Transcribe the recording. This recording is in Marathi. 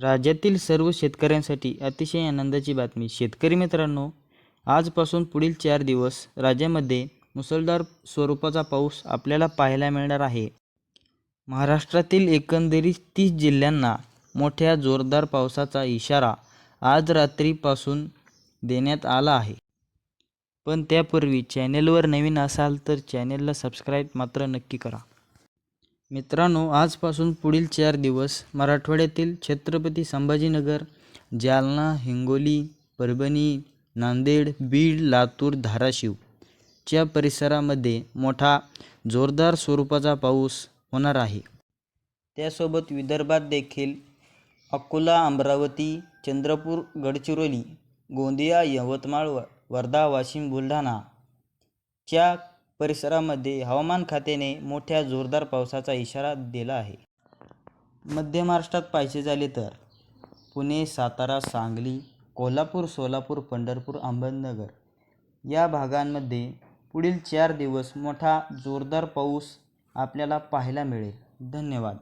राज्यातील सर्व शेतकऱ्यांसाठी अतिशय आनंदाची बातमी. शेतकरी मित्रांनो आजपासून पुढील चार दिवस राज्यामध्ये मुसळधार स्वरूपाचा पाऊस आपल्याला पाहायला मिळणार आहे. महाराष्ट्रातील एकंदरीत तीस जिल्ह्यांना मोठ्या जोरदार पावसाचा इशारा आज रात्रीपासून देण्यात आला आहे. पण त्यापूर्वी चॅनेलवर नवीन असाल तर चॅनेलला सबस्क्राईब मात्र नक्की करा. मित्रांनो आजपासून पुढील चार दिवस मराठवाड्यातील छत्रपती संभाजीनगर जालना हिंगोली परभणी नांदेड बीड लातूर धाराशिव च्या परिसरामध्ये मोठा जोरदार स्वरूपाचा पाऊस होणार आहे. त्यासोबत विदर्भात देखील अकोला अमरावती चंद्रपूर गडचिरोली गोंदिया यवतमाळ व वर्धा वाशिम बुलढाणा च्या परिसरामध्ये हवामान खात्याने मोठ्या जोरदार पावसाचा इशारा दिला आहे. मध्य महाराष्ट्रात पाहिजे झाले तर पुणे सातारा सांगली कोल्हापूर सोलापूर पंढरपूर अहमदनगर या भागांमध्ये पुढील चार दिवस मोठा जोरदार पाऊस आपल्याला पाहायला मिळेल. धन्यवाद.